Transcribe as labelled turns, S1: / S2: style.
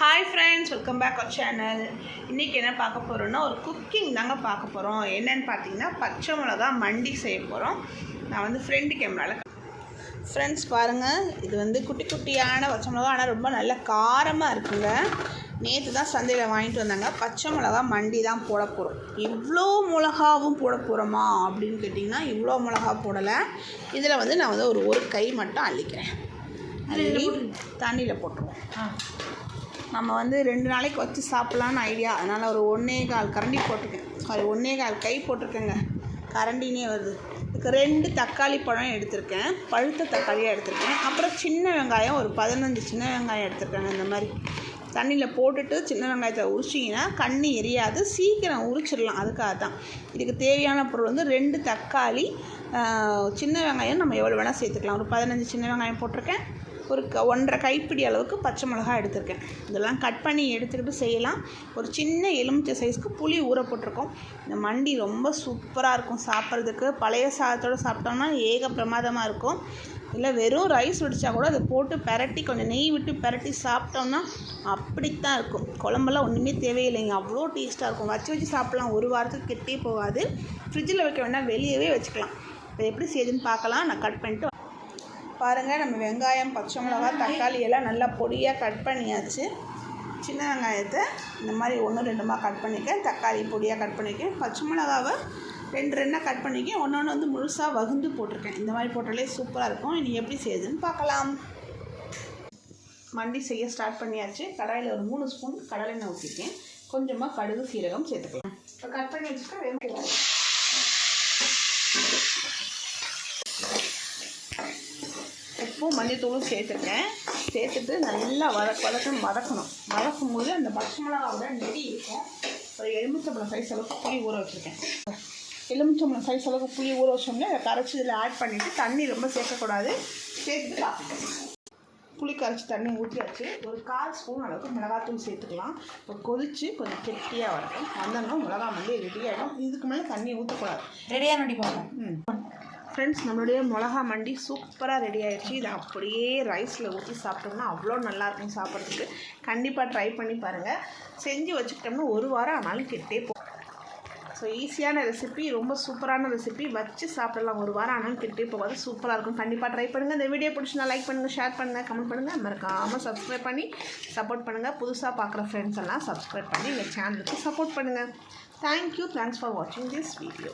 S1: Hi friends welcome back our channel இன்றைக்கி என்ன பார்க்க போகிறோன்னா ஒரு குக்கிங் தாங்க பார்க்க போகிறோம் என்னன்னு பார்த்தீங்கன்னா பச்சை மிளகா மண்டி செய்ய போகிறோம் நான் வந்து ஃப்ரெண்டு கேமராவில் ஃப்ரெண்ட்ஸ் பாருங்கள் இது வந்து குட்டி குட்டியான பச்சை மிளகா ஆனால் ரொம்ப நல்ல காரமாக இருக்குங்க. நேற்று தான் சந்தையில் வாங்கிட்டு வந்தாங்க. பச்சை மிளகா மண்டி தான் போட போகிறோம் இவ்வளோ மிளகாவும் போட போகிறோமா அப்படின்னு கேட்டிங்கன்னா இவ்வளோ மிளகா போடலை. இதில் வந்து நான் வந்து ஒரு ஒரு கை மட்டும் அள்ளிக்கிறேன். அள்ளி தண்ணியில் போட்டுருவோம். நம்ம வந்து ரெண்டு நாளைக்கு வச்சு சாப்பிட்லான்னு ஐடியா அதனால் ஒரு ஒன்றே கால் கரண்டி போட்டிருக்கேன். சாரி ஒன்றே கால் கை போட்டிருக்கேங்க. கரண்டினே வருது. இதுக்கு ரெண்டு தக்காளி பழம் எடுத்திருக்கேன். பழுத்த தக்காளியாக எடுத்திருக்கேன். அப்புறம் சின்ன வெங்காயம் ஒரு பதினஞ்சு சின்ன வெங்காயம் எடுத்திருக்கேங்க இந்த மாதிரி. தண்ணியில் போட்டுட்டு சின்ன வெங்காயத்தை உரிச்சிங்கன்னா கண்ணி எரியாது. சீக்கிரம் உரிச்சிடலாம். அதுக்காக தான். இதுக்கு தேவையான பொருள் வந்து ரெண்டு தக்காளி சின்ன வெங்காயம் நம்ம எவ்வளோ வேணால் சேர்த்துக்கலாம். ஒரு பதினஞ்சு சின்ன வெங்காயம் போட்டிருக்கேன். ஒரு க ஒன்றரை கைப்பிடி அளவுக்கு பச்சை மிளகாய் எடுத்திருக்கேன். இதெல்லாம் கட் பண்ணி எடுத்துக்கிட்டு செய்யலாம். ஒரு சின்ன எலுமிச்சை சைஸ்க்கு புளி ஊற போட்டிருக்கோம். இந்த மண்டி ரொம்ப சூப்பராக இருக்கும் சாப்பிட்றதுக்கு. பழைய சாதத்தோடு சாப்பிட்டோம்னா ஏக பிரமாதமாக இருக்கும். இல்லை வெறும் ரைஸ் வடித்தா கூட அதை போட்டு பெரட்டி கொஞ்சம் நெய் விட்டு பெரட்டி சாப்பிட்டோம்னா அப்படித்தான் இருக்கும். குழம்பெல்லாம் ஒன்றுமே தேவையில்லைங்க. அவ்வளோ டேஸ்ட்டாக இருக்கும். வச்சு வச்சு சாப்பிட்லாம். ஒரு வாரத்துக்கு கெட்டே போகாது. ஃப்ரிட்ஜில் வைக்க வேண்டாம் வெளியவே வச்சுக்கலாம். இப்போ எப்படி செய்யுதுன்னு பார்க்கலாம். நான் கட் பண்ணிட்டு பாருங்கள் நம்ம வெங்காயம் பச்சை மிளகா தக்காளி எல்லாம் நல்லா பொடியாக கட் பண்ணியாச்சு. சின்ன வெங்காயத்தை இந்த மாதிரி ஒன்று ரெண்டுமா கட் பண்ணிக்கேன் தக்காளி பொடியாக கட் பண்ணிக்கேன் பச்சை மிளகாவை ரெண்டு ரெண்டாக கட் பண்ணிக்க ஒன்று ஒன்று வந்து முழுசாக வகுந்து போட்டிருக்கேன். இந்த மாதிரி போட்டாலே சூப்பராக இருக்கும். இனி எப்படி செய்யுதுன்னு பார்க்கலாம். மண்டி செய்ய ஸ்டார்ட் பண்ணியாச்சு. கடாயில் ஒரு மூணு ஸ்பூன் கடலெண்ணெய் ஊற்றிருக்கேன் கொஞ்சமாக கடுகு சீரகம் சேர்த்துக்கலாம். இப்போ கட் பண்ணி வச்சுட்டு வெங்காயம் உப்பும் மஞ்சத்தூளும் சேர்த்துருக்கேன். சேர்த்துட்டு நல்லா வதக்க வதக்கணும். வதக்கணும் வதக்கும் போது அந்த பச்சை மிளகாவோட நெடி இருக்கும். ஒரு எலுமிச்சம்பழம் சைஸ் அளவுக்கு புளி ஊற வச்சுருக்கேன். எலுமிச்சம்பழம் சைஸ் அளவுக்கு புளி ஊற வச்சோம்னா அதை கரைச்சி இதில் ஆட் பண்ணிவிட்டு தண்ணி ரொம்ப சேர்க்கக்கூடாது. சேர்த்துட்டு புளி கரைச்சி தண்ணி ஊற்றியாச்சு ஒரு கால் ஸ்பூன் அளவுக்கு மிளகாத்தூள் சேர்த்துக்கலாம். இப்போ கொதித்து கொஞ்சம் கெட்டியாக வரட்டும் வந்தோம்னா மிளகா வந்து ரெடி ஆகிடும் இதுக்கு மேலே தண்ணி ஊற்றக்கூடாது
S2: ரெடியாக நடி பார்ப்போம்
S1: ம். ஃப்ரெண்ட்ஸ் நம்மளுடைய மிளகா மண்டி சூப்பராக ரெடி ஆகிடுச்சு இதை அப்படியே ரைஸில் ஊற்றி சாப்பிட்டோம்னா அவ்வளோ நல்லாயிருக்கும் சாப்பிட்றதுக்கு. கண்டிப்பாக ட்ரை பண்ணி பாருங்கள் செஞ்சு வச்சுக்கிட்டோம்னா ஒரு வாரம் ஆனாலும் கெட்டே போ ஸோ ஈஸியான ரெசிபி ரொம்ப சூப்பரான ரெசிபி வச்சு சாப்பிடலாம். ஒரு வாரம் ஆனாலும் கெட்டே போகாது. சூப்பராக இருக்கும். கண்டிப்பாக ட்ரை பண்ணுங்கள் இந்த வீடியோ பிடிச்சினா லைக் பண்ணுங்கள் ஷேர் பண்ணுங்கள் கமெண்ட் பண்ணுங்கள் மறக்காமல் சப்ஸ்கிரைப் பண்ணி சப்போர்ட் பண்ணுங்கள் புதுசாக பார்க்குற ஃப்ரெண்ட்ஸ் எல்லாம் சப்ஸ்கிரைப் பண்ணி எங்கள் சேனலுக்கு சப்போர்ட் பண்ணுங்கள் தேங்க்யூ தேங்க்ஸ் ஃபார் வாட்சிங் திஸ் வீடியோ